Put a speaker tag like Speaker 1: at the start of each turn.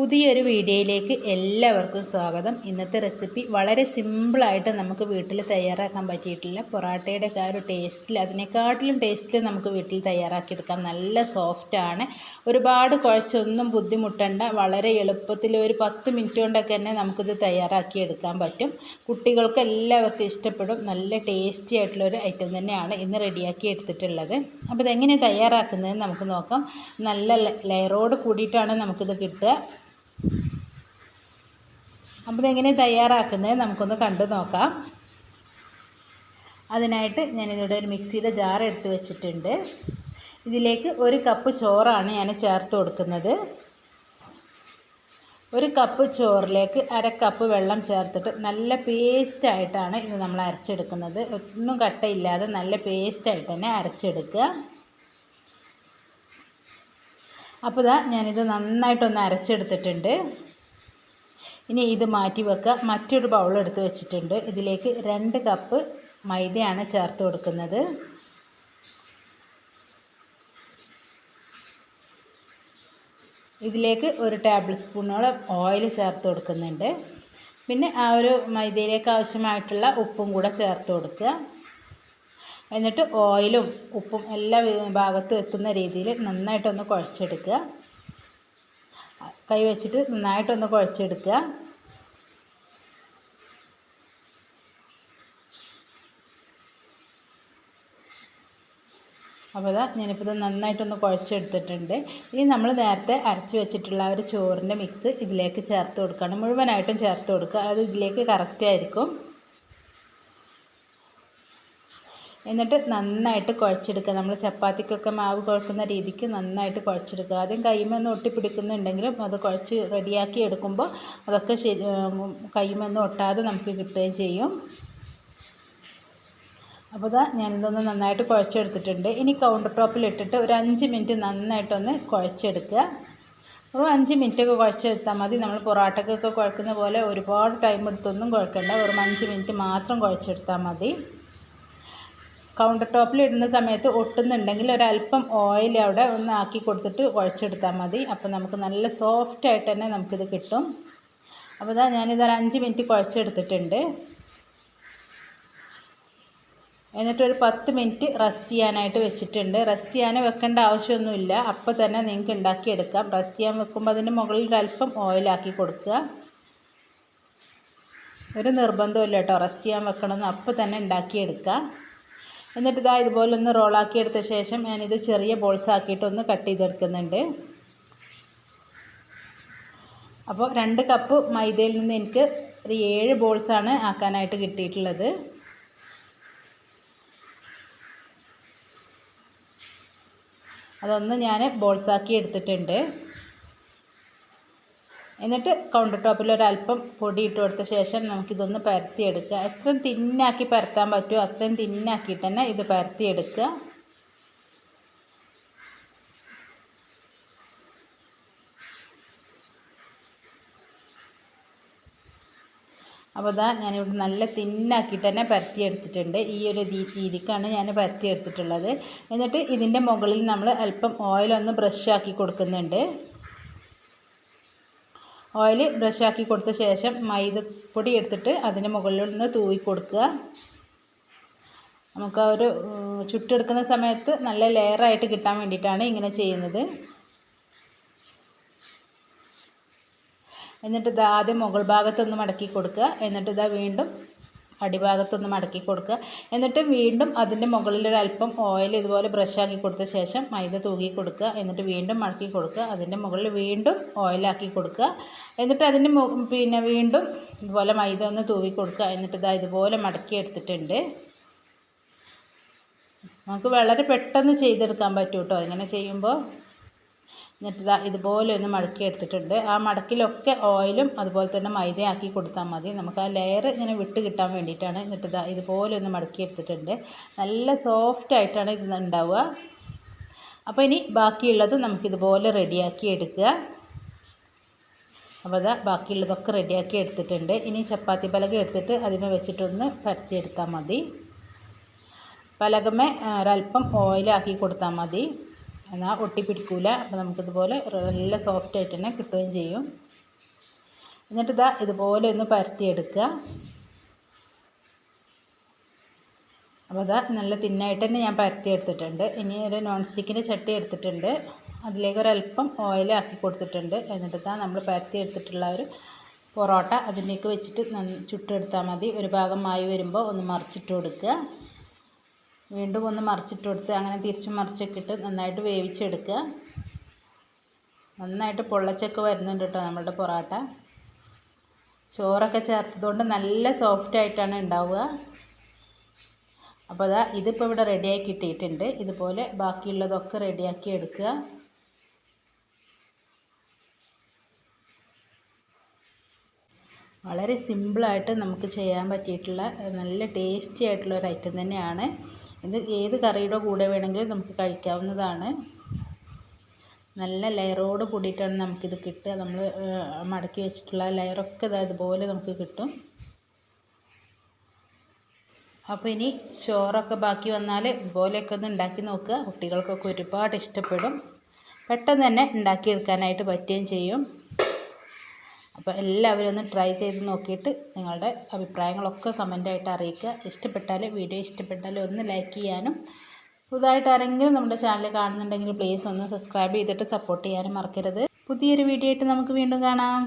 Speaker 1: പുതിയൊരു വീഡിയോയിലേക്ക് എല്ലാവർക്കും സ്വാഗതം. ഇന്നത്തെ റെസിപ്പി വളരെ സിമ്പിളായിട്ട് നമുക്ക് വീട്ടിൽ തയ്യാറാക്കാൻ പറ്റിയിട്ടില്ല. പൊറാട്ടയുടെ ആ ഒരു ടേസ്റ്റിൽ അതിനെക്കാട്ടിലും ടേസ്റ്റിൽ നമുക്ക് വീട്ടിൽ തയ്യാറാക്കിയെടുക്കാം. നല്ല സോഫ്റ്റാണ് ഒരുപാട് കുഴച്ചൊന്നും ബുദ്ധിമുട്ടണ്ട. വളരെ എളുപ്പത്തിൽ ഒരു പത്ത് മിനിറ്റ് കൊണ്ടൊക്കെ തന്നെ നമുക്കിത് തയ്യാറാക്കിയെടുക്കാൻ പറ്റും. കുട്ടികൾക്ക് എല്ലാവർക്കും ഇഷ്ടപ്പെടും. നല്ല ടേസ്റ്റി ആയിട്ടുള്ളൊരു ഐറ്റം തന്നെയാണ് ഇന്ന് റെഡിയാക്കി എടുത്തിട്ടുള്ളത്. അപ്പോൾ ഇതെങ്ങനെ തയ്യാറാക്കുന്നതെന്ന് നമുക്ക് നോക്കാം. നല്ല ലെയറോട് കൂടിയിട്ടാണ് നമുക്കിത് കിട്ടുക. അപ്പോൾ ഇതെങ്ങനെ തയ്യാറാക്കുന്നത് നമുക്കൊന്ന് കണ്ടു നോക്കാം. അതിനായിട്ട് ഞാനിതിവിടെ ഒരു മിക്സിയുടെ ജാർ എടുത്ത് വെച്ചിട്ടുണ്ട്. ഇതിലേക്ക് ഒരു കപ്പ് ചോറാണ് ഞാൻ ചേർത്ത് കൊടുക്കുന്നത്. ഒരു കപ്പ് ചോറിലേക്ക് അര കപ്പ് വെള്ളം ചേർത്തിട്ട് നല്ല പേസ്റ്റായിട്ടാണ് ഇത് നമ്മൾ അരച്ചെടുക്കുന്നത്. ഒന്നും കട്ടയില്ലാതെ നല്ല പേസ്റ്റായിട്ട് തന്നെ അരച്ചെടുക്കുക. അപ്പോൾ ഇതാ ഞാനിത് നന്നായിട്ടൊന്ന് അരച്ചെടുത്തിട്ടുണ്ട്. ഇനി ഇത് മാറ്റി വെക്കുക. മറ്റൊരു ബൗൾ എടുത്ത് വെച്ചിട്ടുണ്ട്. ഇതിലേക്ക് രണ്ട് കപ്പ് മൈദയാണ് ചേർത്ത് കൊടുക്കുന്നത്. ഇതിലേക്ക് ഒരു ടേബിൾ സ്പൂണോളം ഓയിൽ ചേർത്ത് കൊടുക്കുന്നുണ്ട്. പിന്നെ ആ ഒരു മൈദയിലേക്ക് ആവശ്യമായിട്ടുള്ള ഉപ്പും കൂടെ ചേർത്ത് കൊടുക്കുക. എന്നിട്ട് ഓയിലും ഉപ്പും എല്ലാ ഭാഗത്തും എത്തുന്ന രീതിയിൽ നന്നായിട്ടൊന്ന് കുഴച്ചെടുക്കുക. കൈ വെച്ചിട്ട് നന്നായിട്ടൊന്ന് കുഴച്ചെടുക്കുക. അപ്പോൾ ഇതാ ഞാനിപ്പോൾ ഇത് നന്നായിട്ടൊന്ന് കുഴച്ചെടുത്തിട്ടുണ്ട്. ഇനി നമ്മൾ നേരത്തെ അരച്ച് വെച്ചിട്ടുള്ള ഒരു ചോറിന്റെ മിക്സ് ഇതിലേക്ക് ചേർത്ത് കൊടുക്കുകയാണ് മുഴുവനായിട്ടും ചേർത്ത് കൊടുക്കുക. അത് ഇതിലേക്ക് കറക്റ്റ് ആയിരിക്കും. എന്നിട്ട് നന്നായിട്ട് കുഴച്ചെടുക്കുക. നമ്മൾ ചപ്പാത്തിക്കൊക്കെ മാവ് കുഴക്കുന്ന രീതിക്ക് നന്നായിട്ട് കുഴച്ചെടുക്കുക. ആദ്യം കൈമെന്ന് ഒട്ടിപ്പിടിക്കുന്നുണ്ടെങ്കിലും അത് കുഴച്ച് റെഡിയാക്കി എടുക്കുമ്പോൾ അതൊക്കെ ശരി കൈമൊന്നും ഒട്ടാതെ നമുക്ക് കിട്ടുകയും ചെയ്യും. അപ്പോൾ ഇതാ ഞാനിതൊന്ന് നന്നായിട്ട് കുഴച്ചെടുത്തിട്ടുണ്ട്. ഇനി കൗണ്ടർ ടോപ്പിൽ ഇട്ടിട്ട് ഒരു അഞ്ച് മിനിറ്റ് നന്നായിട്ടൊന്ന് കുഴച്ചെടുക്കുക. ഒരു അഞ്ച് മിനിറ്റൊക്കെ കുഴച്ചെടുത്താൽ മതി. നമ്മൾ പൊറാട്ടക്കൊക്കെ കുഴക്കുന്ന പോലെ ഒരുപാട് ടൈം എടുത്തൊന്നും കുഴക്കണ്ട. ഒരു അഞ്ച് മിനിറ്റ് മാത്രം കുഴച്ചെടുത്താൽ മതി. കൗണ്ടർ ടോപ്പിൽ ഇടുന്ന സമയത്ത് ഒട്ടുന്നുണ്ടെങ്കിൽ ഒരല്പം ഓയിൽ അവിടെ ഒന്ന് ആക്കി കൊടുത്തിട്ട് കുഴച്ചെടുത്താൽ മതി. അപ്പോൾ നമുക്ക് നല്ല സോഫ്റ്റ് ആയിട്ട് തന്നെ നമുക്കിത് കിട്ടും. അപ്പോൾ ഇതാ ഞാനിതൊരു അഞ്ച് മിനിറ്റ് കുഴച്ചെടുത്തിട്ടുണ്ട്. എന്നിട്ട് ഒരു പത്ത് മിനിറ്റ് റെസ്റ്റ് ചെയ്യാനായിട്ട് വെച്ചിട്ടുണ്ട്. റെസ്റ്റ് ചെയ്യാൻ വെക്കേണ്ട ആവശ്യമൊന്നുമില്ല. അപ്പോൾ തന്നെ നിങ്ങൾക്ക് ഉണ്ടാക്കിയെടുക്കാം. റെസ്റ്റ് ചെയ്യാൻ വെക്കുമ്പോൾ അതിന്റെ മുകളിൽ ഒരല്പം ഓയിലാക്കി കൊടുക്കുക. ഒരു നിർബന്ധമില്ല കേട്ടോ. റെസ്റ്റ് ചെയ്യാൻ വെക്കണമെന്ന് അപ്പോൾ തന്നെ ഉണ്ടാക്കിയെടുക്കുക എന്നിട്ട് ഇതാ ഇതുപോലെ ഒന്ന് റോളാക്കി എടുത്ത ശേഷം ഞാനിത് ചെറിയ ബോൾസ് ആക്കിയിട്ടൊന്ന് കട്ട് ചെയ്തെടുക്കുന്നുണ്ട്. അപ്പോൾ രണ്ട് കപ്പ് മൈദയിൽ നിന്ന് എനിക്ക് ഒരു ഏഴ് ബോൾസാണ് ആക്കാനായിട്ട് കിട്ടിയിട്ടുള്ളത്. അതൊന്ന് ഞാൻ ബോൾസാക്കി എടുത്തിട്ടുണ്ട്. എന്നിട്ട് കൗണ്ടർ ടോപ്പിൽ ഒരല്പം പൊടി ഇട്ട് കൊടുത്ത ശേഷം നമുക്കിതൊന്ന് പരത്തിയെടുക്കുക. എത്രയും തിന്നാക്കി പരത്താൻ പറ്റുമോ അത്രയും തിന്നാക്കിയിട്ട് തന്നെ ഇത് പരത്തിയെടുക്കുക. അപ്പോൾ ഇതാ ഞാനിവിടെ നല്ല തിന്നാക്കിയിട്ട് തന്നെ പരത്തിയെടുത്തിട്ടുണ്ട്. ഈ ഒരു രീതിക്കാണ് ഞാൻ പരത്തിയെടുത്തിട്ടുള്ളത്. എന്നിട്ട് ഇതിന്റെ മുകളിൽ നമ്മൾ അല്പം ഓയിലൊന്ന് ബ്രഷ് ആക്കി കൊടുക്കുന്നുണ്ട്. ഓയിൽ ബ്രഷാക്കി കൊടുത്ത ശേഷം മൈദപ്പൊടി എടുത്തിട്ട് അതിന് മുകളിൽ നിന്ന് തൂവി കൊടുക്കുക. നമുക്ക് ഒരു ചുട്ടെടുക്കുന്ന സമയത്ത് നല്ല ലെയറായിട്ട് കിട്ടാൻ വേണ്ടിയിട്ടാണ് ഇങ്ങനെ ചെയ്യുന്നത്. എന്നിട്ട് ഇത് ആദ്യം മുകൾ ഭാഗത്തൊന്ന് മടക്കി കൊടുക്കുക. എന്നിട്ട് ഇതാ വീണ്ടും അടിഭാഗത്തൊന്ന് മടക്കി കൊടുക്കുക. എന്നിട്ട് വീണ്ടും അതിന്റെ മുകളിലൊരല്പം ഓയിൽ ഇതുപോലെ ബ്രഷാക്കി കൊടുത്ത ശേഷം മൈദ തൂകി കൊടുക്കുക. എന്നിട്ട് വീണ്ടും മടക്കി കൊടുക്കുക. അതിന്റെ മുകളിൽ വീണ്ടും ഓയിലാക്കി കൊടുക്കുക. എന്നിട്ട് അതിന്റെ പിന്നെ വീണ്ടും ഇതുപോലെ മൈദ ഒന്ന് തൂവി കൊടുക്കുക. എന്നിട്ട് ഇതാ ഇതുപോലെ മടക്കി എടുത്തിട്ടുണ്ട്. നമുക്ക് വളരെ പെട്ടെന്ന് ചെയ്തെടുക്കാൻ പറ്റും കേട്ടോ ഇങ്ങനെ ചെയ്യുമ്പോൾ എന്നിട്ട് ഇതാ ഇതുപോലെ ഒന്ന് മടക്കി എടുത്തിട്ടുണ്ട്. ആ മടക്കിലൊക്കെ ഓയിലും അതുപോലെ തന്നെ മൈദയാക്കി കൊടുത്താൽ മതി. നമുക്ക് ആ ലെയർ ഇങ്ങനെ വിട്ട് കിട്ടാൻ വേണ്ടിയിട്ടാണ് എന്നിട്ട് ഇതാ ഇതുപോലെ ഒന്ന് മടക്കി എടുത്തിട്ടുണ്ട്. നല്ല സോഫ്റ്റ് ആയിട്ടാണ് ഇത് ഉണ്ടാവുക. അപ്പോൾ ഇനി ബാക്കിയുള്ളത് നമുക്കിതുപോലെ റെഡിയാക്കി എടുക്കുക. അപ്പോൾ അതാ ബാക്കിയുള്ളതൊക്കെ റെഡിയാക്കി എടുത്തിട്ടുണ്ട്. ഇനി ചപ്പാത്തി പലക എടുത്തിട്ട് അതിമേ വെച്ചിട്ടൊന്ന് പരത്തിയെടുത്താൽ മതി. പലകമേ ഒരല്പം ഓയിലാക്കി കൊടുത്താൽ മതി. എന്നാൽ ഒട്ടിപ്പിടിക്കില്ല അപ്പോൾ നമുക്കിതുപോലെ നല്ല സോഫ്റ്റ് ആയിട്ട് തന്നെ കിട്ടുകയും ചെയ്യും. എന്നിട്ട് ഇതാ ഇതുപോലെ ഒന്ന് പരത്തിയെടുക്കുക. അപ്പോൾ അതാ നല്ല തിന്നായിട്ട് തന്നെ ഞാൻ പരത്തിയെടുത്തിട്ടുണ്ട്. ഇനി ഒരു നോൺ സ്റ്റിക്കിന്റെ ചട്ടി എടുത്തിട്ടുണ്ട്. അതിലേക്ക് ഒരല്പം ഓയിൽ ആക്കി കൊടുത്തിട്ടുണ്ട്. എന്നിട്ട് ഇതാ നമ്മൾ പരത്തിയെടുത്തിട്ടുള്ള ഒരു പൊറോട്ട അതിലേക്ക് വെച്ചിട്ട് ചുട്ടെടുത്താൽ മതി. ഒരു ഭാഗം മായി വരുമ്പോൾ ഒന്ന് മറിച്ചിട്ട് കൊടുക്കുക. വീണ്ടും ഒന്ന് മറിച്ചിട്ട് കൊടുത്ത് അങ്ങനെ തിരിച്ചും മറിച്ചൊക്കെ ഇട്ട് നന്നായിട്ട് വേവിച്ചെടുക്കുക. നന്നായിട്ട് പൊള്ളച്ചൊക്കെ വരുന്നുണ്ട് കേട്ടോ നമ്മളുടെ പൊറോട്ട. ചോറൊക്കെ ചേർത്തതുകൊണ്ട് നല്ല സോഫ്റ്റ് ആയിട്ടാണ് ഉണ്ടാവുക. അപ്പോൾ അതാ ഇതിപ്പോൾ ഇവിടെ റെഡിയാക്കി കിട്ടിയിട്ടുണ്ട്. ഇതുപോലെ ബാക്കിയുള്ളതൊക്കെ റെഡിയാക്കി എടുക്കുക. വളരെ സിമ്പിളായിട്ട് നമുക്ക് ചെയ്യാൻ പറ്റിയിട്ടുള്ള നല്ല ടേസ്റ്റി ആയിട്ടുള്ള ഒരു ഐറ്റം തന്നെയാണ്. ഇത് ഏത് കറിയുടെ കൂടെ വേണമെങ്കിലും നമുക്ക് കഴിക്കാവുന്നതാണ്. നല്ല ലെയറോട് കൂടിയിട്ടാണ് നമുക്കിത് കിട്ടുക. നമ്മൾ മടക്കി വെച്ചിട്ടുള്ള ലെയറൊക്കെ ഇതാ ഇതുപോലെ നമുക്ക് കിട്ടും. അപ്പോൾ ഇനി ചോറൊക്കെ ബാക്കി വന്നാൽ ഇതുപോലെയൊക്കെ ഒന്ന് ഉണ്ടാക്കി നോക്കുക. കുട്ടികൾക്കൊക്കെ ഒരുപാട് ഇഷ്ടപ്പെടും. പെട്ടെന്ന് തന്നെ ഉണ്ടാക്കിയെടുക്കാനായിട്ട് പറ്റുകയും ചെയ്യും. അപ്പോൾ എല്ലാവരും ഒന്ന് ട്രൈ ചെയ്ത് നോക്കിയിട്ട് നിങ്ങളുടെ അഭിപ്രായങ്ങളൊക്കെ കമന്റായിട്ട് അറിയിക്കുക. ഇഷ്ടപ്പെട്ടാൽ വീഡിയോ ഇഷ്ടപ്പെട്ടാൽ ഒന്ന് ലൈക്ക് ചെയ്യാനും. പുതുതായിട്ട് ആരെങ്കിലും നമ്മുടെ ചാനൽ കാണുന്നുണ്ടെങ്കിൽ പ്ലീസ് ഒന്ന് സബ്സ്ക്രൈബ് ചെയ്തിട്ട് സപ്പോർട്ട് ചെയ്യാനും മറക്കരുത്. പുതിയൊരു വീഡിയോ ആയിട്ട് നമുക്ക് വീണ്ടും കാണാം.